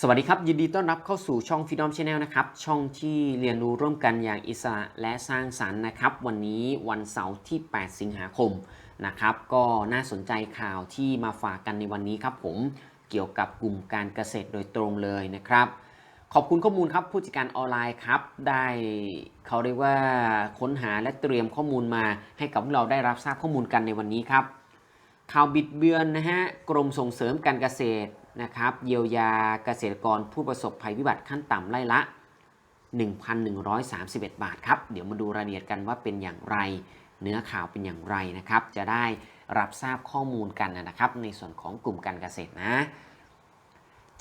สวัสดีครับ ยินดีต้อนรับเข้าสู่ช่อง Freedom Channel นะครับ ช่องที่เรียนรู้ร่วมกันอย่างอิสระและสร้างสรรค์นะครับ วันนี้วันเสาร์ที่ 8 สิงหาคมนะครับ ก็น่าสนใจข่าวที่มาฝากกันในวันนี้ครับผมเกี่ยวกับกลุ่มการเกษตรโดยตรงเลยนะครับ ขอบคุณข้อมูลครับผู้จัดการออนไลน์ครับ ได้เขาเรียกว่าค้นหาและเตรียมข้อมูลมาให้กับพวกเราได้รับทราบข้อมูลกันในวันนี้ครับ ข่าวบิดเบือนนะฮะกรมส่งเสริมการเกษตรนะครับเยียวยาเกษตรกรผู้ประสบภัยพิบัติขั้นต่ำไร่ละ 1,131 บาทครับ เดี๋ยวมาดูรายละเอียดกันว่าเป็นอย่างไร เนื้อข่าวเป็นอย่างไรนะครับ จะได้รับทราบข้อมูลกันนะครับ ในส่วนของกลุ่มการเกษตรนะ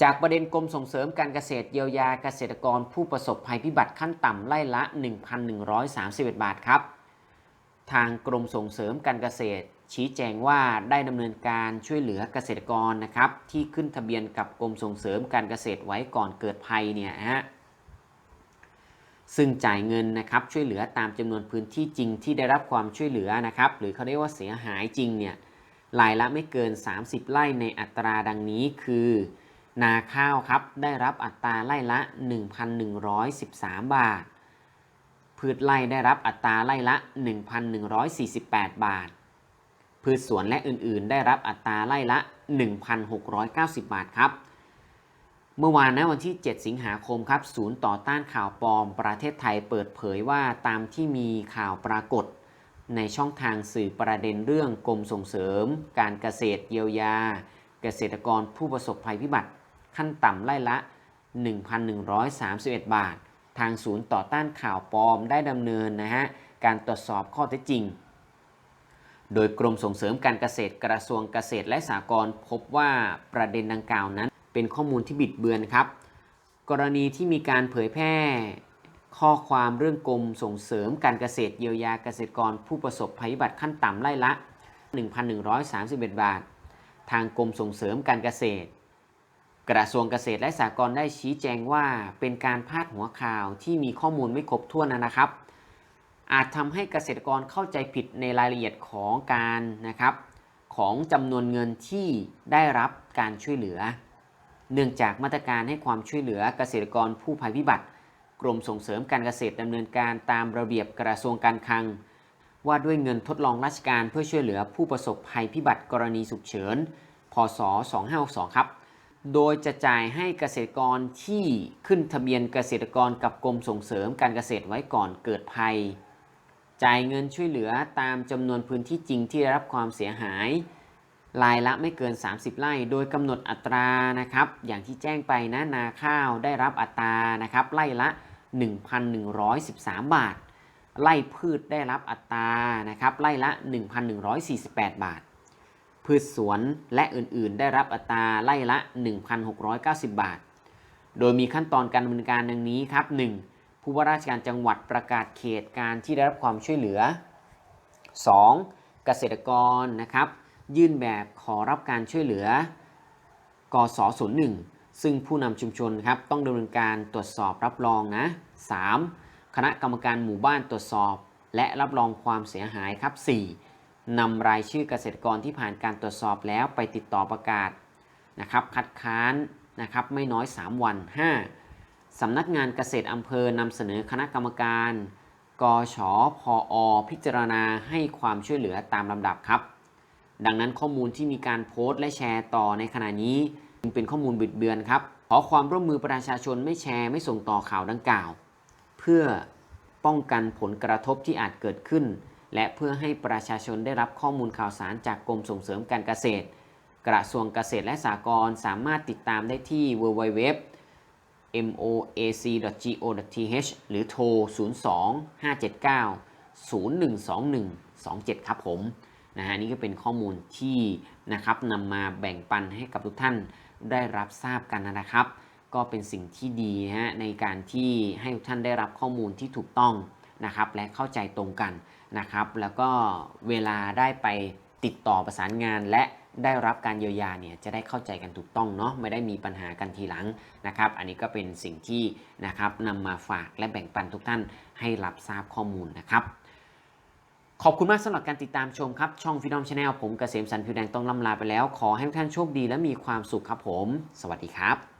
จากประเด็นกรมส่งเสริมการเกษตรเยียวยาเกษตรกรผู้ประสบภัยพิบัติขั้นต่ำไร่ละ 1,131 บาทครับ ทางกรมส่งเสริมการเกษตร ชี้แจงว่าได้ดำเนินการช่วยเหลือเกษตรกรนะครับ ที่ขึ้นทะเบียนกับกรมส่งเสริมการเกษตรไว้ก่อนเกิดภัยเนี่ยฮะซึ่งจ่ายเงินนะครับช่วยเหลือตามจำนวนพื้นที่จริงที่ได้รับความช่วยเหลือนะครับ หรือเขาเรียกว่าเสียหายจริงเนี่ยรายละไม่เกิน 30 ไร่ในอัตราดังนี้คือ นาข้าวครับได้รับอัตราไร่ละ 1,113 บาท พืชไร่ได้รับอัตราไร่ละ 1,148 บาท พืชสวนและอื่นๆ ได้รับอัตราไร่ละ 1,690 บาทครับ เมื่อวานนะวันที่ 7 สิงหาคมครับ ศูนย์ต่อต้านข่าวปลอม ประเทศไทยเปิดเผยว่าตามที่มีข่าวปรากฏ ในช่องทางสื่อประเด็นเรื่องกรมส่งเสริม การเกษตรเยียวยา เกษตรกรผู้ประสบภัยพิบัติ ขั้นต่ำไร่ละ 1,131 บาท ทางศูนย์ต่อต้านข่าวปลอมได้ดำเนินนะฮะการตรวจสอบข้อเท็จจริง โดยกรมส่งเสริมการเกษตรกระทรวงเกษตรและสหกรณ์พบว่าประเด็นดังกล่าวนั้น เป็นข้อมูลที่บิดเบือนครับ กรณีที่มีการเผยแพร่ ข้อความเรื่องกรมส่งเสริมการเกษตรเยียวยาเกษตรกรผู้ประสบภัยพิบัติขั้นต่ำไร่ละ 1,131 บาท ทางกรมส่งเสริมการเกษตร กระทรวงเกษตรและสหกรณ์ได้ชี้แจงว่า เป็นการพาดหัวข่าวที่มีข้อมูลไม่ครบถ้วนนะครับ อาจทำให้เกษตรกรเข้าใจผิดในรายละเอียดของการนะครับของจำนวนเงินที่ได้รับการช่วยเหลือ เนื่องจากมาตรการให้ความช่วยเหลือเกษตรกรผู้ภัยพิบัติ กรมส่งเสริมการเกษตรดำเนินการตามระเบียบกระทรวงการคลัง ว่าด้วยเงินทดลองราชการเพื่อช่วยเหลือผู้ประสบภัยพิบัติกรณีฉุกเฉิน พศ 2562 ครับโดยจะจ่ายให้เกษตรกรที่ขึ้นทะเบียนเกษตรกรกับกรมส่งเสริมการเกษตรไว้ก่อนเกิดภัย จ่ายเงินช่วยเหลือตามจำนวนพื้นที่จริงที่ได้รับความเสียหายรายละไม่เกิน 30 ไร่ โดยกำหนดอัตรานะครับ อย่างที่แจ้งไปนะนาข้าวได้รับอัตรานะครับไร่ละ 1,113 บาท ไร่พืชได้รับอัตรานะครับไร่ละ 1,148 บาท พืชสวนและอื่นๆ ได้รับอัตราไร่ละ 1,690 บาท โดยมีขั้นตอนการดำเนินการดังนี้ครับ 1. ผู้ว่าราชการจังหวัดประกาศเขตการที่ได้รับความช่วยเหลือ 2. เกษตรกรนะครับยื่นแบบขอรับการช่วยเหลือกส01ซึ่งผู้นำชุมชนครับต้องดำเนินการตรวจสอบรับรองนะ 3. คณะกรรมการหมู่บ้านตรวจสอบ และรับรองความเสียหายครับ 4. นำรายชื่อเกษตรกรที่ผ่านการตรวจสอบแล้วไปติดต่อประกาศนะครับคัดค้านนะครับไม่น้อย 3 วัน 5. สำนักงานเกษตรอำเภอนำเสนอคณะกรรมการกชพอพิจารณาให้ความช่วยเหลือตามลำดับครับ ดังนั้นข้อมูลที่มีการโพสต์และแชร์ต่อในขณะนี้จึงเป็นข้อมูลบิดเบือนครับ ขอความร่วมมือประชาชนไม่แชร์ไม่ส่งต่อข่าวดังกล่าว เพื่อป้องกันผลกระทบที่อาจเกิดขึ้น และเพื่อให้ประชาชนได้รับข้อมูลข่าวสารจากกรมส่งเสริมการเกษตร กระทรวงเกษตรและสหกรณ์สามารถติดตามได้ที่ www moac.go.th หรือโทร 02-579-0121-27 ครับผมนะฮะนี่ก็เป็นข้อมูลที่นะครับนำมาแบ่งปันให้กับทุกท่านได้รับทราบกันนะครับ ก็เป็นสิ่งที่ดีฮะในการที่ให้ทุกท่านได้รับข้อมูลที่ถูกต้องนะครับ และเข้าใจตรงกันนะครับ แล้วก็เวลาได้ไปติดต่อประสานงานและ ได้รับการเยียวยาเนี่ยจะได้เข้าใจกันถูกต้องเนาะไม่ได้มีปัญหากันทีหลังนะครับ อันนี้ก็เป็นสิ่งที่นะครับนำมาฝากและแบ่งปันทุกท่านให้รับทราบข้อมูลนะครับ ขอบคุณมากสำหรับการติดตามชมครับ ช่องฟิดอมชาแนลผมเกษมสันผิวแดงต้องล่ำลาไปแล้ว ขอให้ทุกท่านโชคดีและมีความสุขครับผม สวัสดีครับ